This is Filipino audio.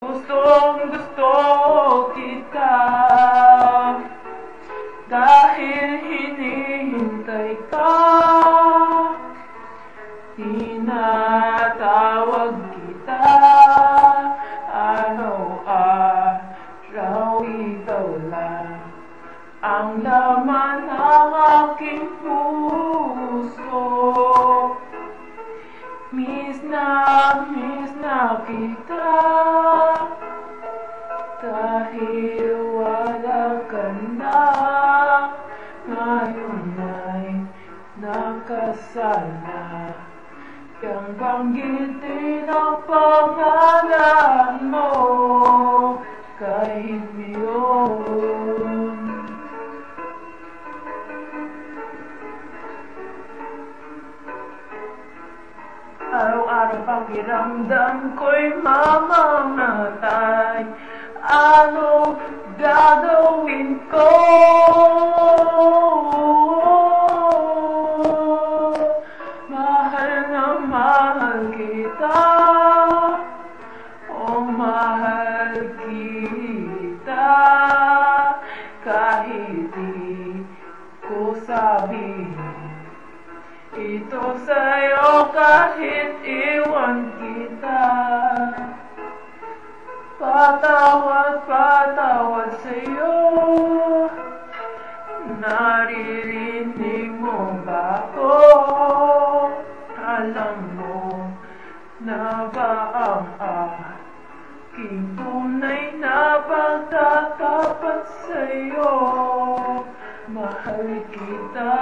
Gustong gusto kita. Dahil hinihintay ka Tinatawag kita. Araw-araw ikaw lang Ang laman ng aking puso? Miss na, miss na kita Dahil wala ka na Ngayon ay nakasala. Yang banggitin ang pangalan mo Kahit ngayon Araw-araw pakiramdam ko'y mamamatay sabihin ito sa'yo kahit iwan kita. Patawad, patawad sa'yo Naririnig mo ba ako? Alam mo na ba ang aking tunay na pagtatapat sa'yo Mahal kita